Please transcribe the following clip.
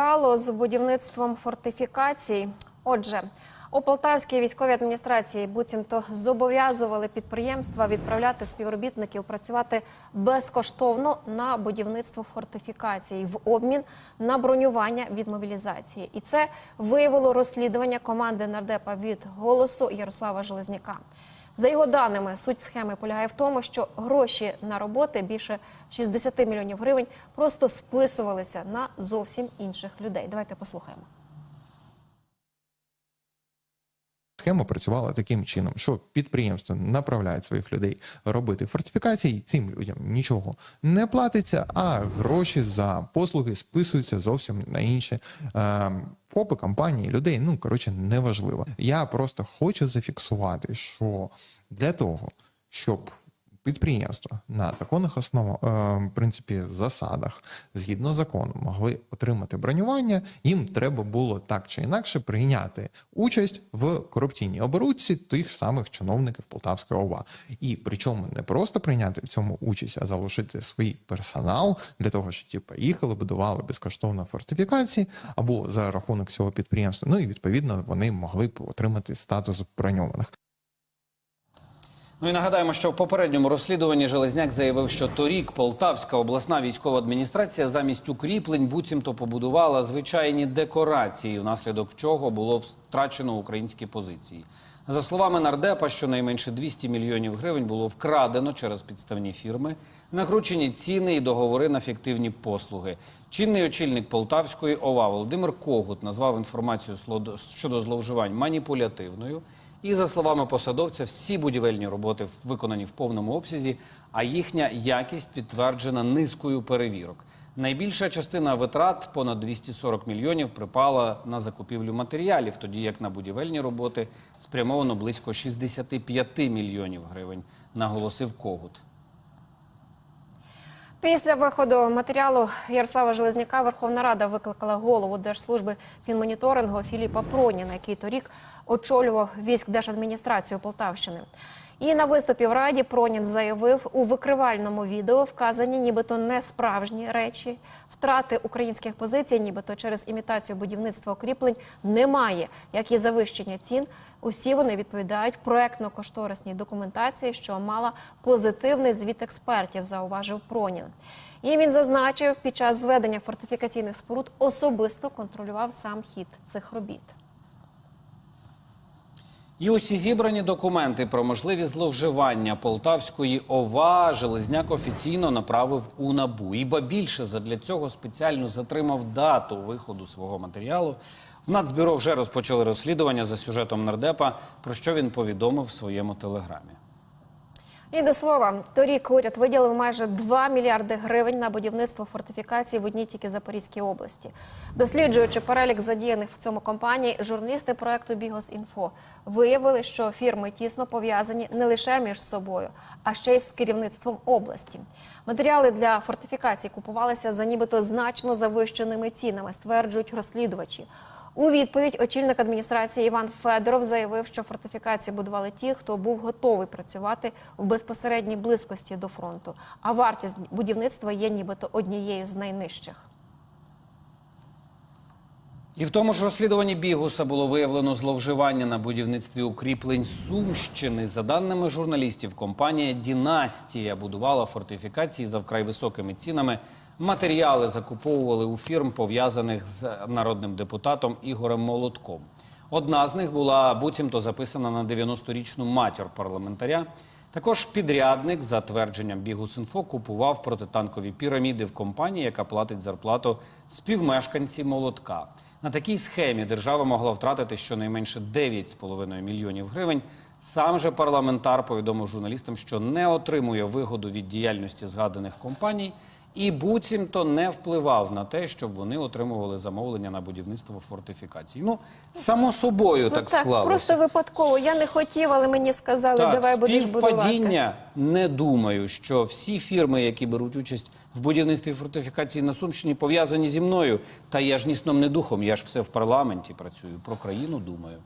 скандалу з будівництвом фортифікацій. Отже, у Полтавській військовій адміністрації буцімто зобов'язували підприємства відправляти співробітників працювати безкоштовно на будівництво фортифікацій в обмін на бронювання від мобілізації. І це виявило розслідування команди нардепа від голосу Ярослава Железняка. За його даними, суть схеми полягає в тому, що гроші на роботи більше 60 мільйонів гривень просто списувалися на зовсім інших людей. Давайте послухаємо. Схема працювала таким чином, що підприємство направляє своїх людей робити фортифікації. Цим людям нічого не платиться, а гроші за послуги списуються зовсім на інші е, ФОПи, компанії, людей. Ну коротше, неважливо. Я просто хочу зафіксувати, що для того, щоб підприємства на законних основах, е, в принципі, засадах, згідно закону, могли отримати бронювання, їм треба було так чи інакше прийняти участь в корупційній оборудці тих самих чиновників Полтавської ОВА. І причому не просто прийняти в цьому участь, а залишити свій персонал для того, щоб ті поїхали, будували безкоштовно фортифікації або за рахунок цього підприємства. Ну і відповідно вони могли б отримати статус броньованих. Ну і нагадаємо, що в попередньому розслідуванні Железняк заявив, що торік Полтавська обласна військова адміністрація замість укріплень буцімто побудувала звичайні декорації, внаслідок чого було втрачено українські позиції. За словами нардепа, щонайменше 200 мільйонів гривень було вкрадено через підставні фірми, накручені ціни і договори на фіктивні послуги. Чинний очільник Полтавської ОВА Володимир Когут назвав інформацію щодо зловживань маніпулятивною. І за словами посадовця, всі будівельні роботи виконані в повному обсязі, а їхня якість підтверджена низкою перевірок. Найбільша частина витрат, понад 240 мільйонів, припала на закупівлю матеріалів, тоді як на будівельні роботи спрямовано близько 65 мільйонів гривень, наголосив Когут. Після виходу матеріалу Ярослава Железняка Верховна Рада викликала голову Держслужби фінмоніторингу Філіпа Проніна, який торік очолював військ Держадміністрацію Полтавщини. І на виступі в Раді Пронін заявив, у викривальному відео вказані нібито не справжні речі, втрати українських позицій, нібито через імітацію будівництва укріплень немає, як і завищення цін. Усі вони відповідають проектно-кошторисній документації, що мала позитивний звіт експертів, зауважив Пронін. І він зазначив, під час зведення фортифікаційних споруд особисто контролював сам хід цих робіт. І усі зібрані документи про можливі зловживання Полтавської ОВА Железняк офіційно направив у НАБУ. Іба більше задля цього спеціально затримав дату виходу свого матеріалу. В Нацбюро вже розпочали розслідування за сюжетом нардепа, про що він повідомив в своєму телеграмі. І до слова, торік уряд виділив майже 2 мільярди гривень на будівництво фортифікацій в одній тільки Запорізькій області. Досліджуючи перелік задіяних в цьому компанії, журналісти проекту Бігос.Інфо виявили, що фірми тісно пов'язані не лише між собою, а ще й з керівництвом області. Матеріали для фортифікацій купувалися за нібито значно завищеними цінами, стверджують розслідувачі. У відповідь очільник адміністрації Іван Федоров заявив, що фортифікації будували ті, хто був готовий працювати в безпосередній близькості до фронту. А вартість будівництва є нібито однією з найнижчих. І в тому ж розслідуванні Бігуса було виявлено зловживання на будівництві укріплень Сумщини. За даними журналістів, компанія Дінастія будувала фортифікації за вкрай високими цінами. Матеріали закуповували у фірм, пов'язаних з народним депутатом Ігорем Молотком. Одна з них була буцімто записана на 90-річну матір парламентаря. Також підрядник, за твердженням Бігус.Інфо, купував протитанкові піраміди в компанії, яка платить зарплату співмешканці молотка. На такій схемі держава могла втратити щонайменше 9,5 мільйонів гривень. Сам же парламентар повідомив журналістам, що не отримує вигоду від діяльності згаданих компаній і буцімто не впливав на те, щоб вони отримували замовлення на будівництво фортифікацій. Ну, само собою так, ну, так склалося. просто випадково. Я не хотів, але мені сказали, давай будеш будувати. співпадіння не думаю, що всі фірми, які беруть участь в будівництві фортифікації на Сумщині, пов'язані зі мною. Та я ж ні сном, ні духом, я ж все в парламенті працюю, про країну думаю.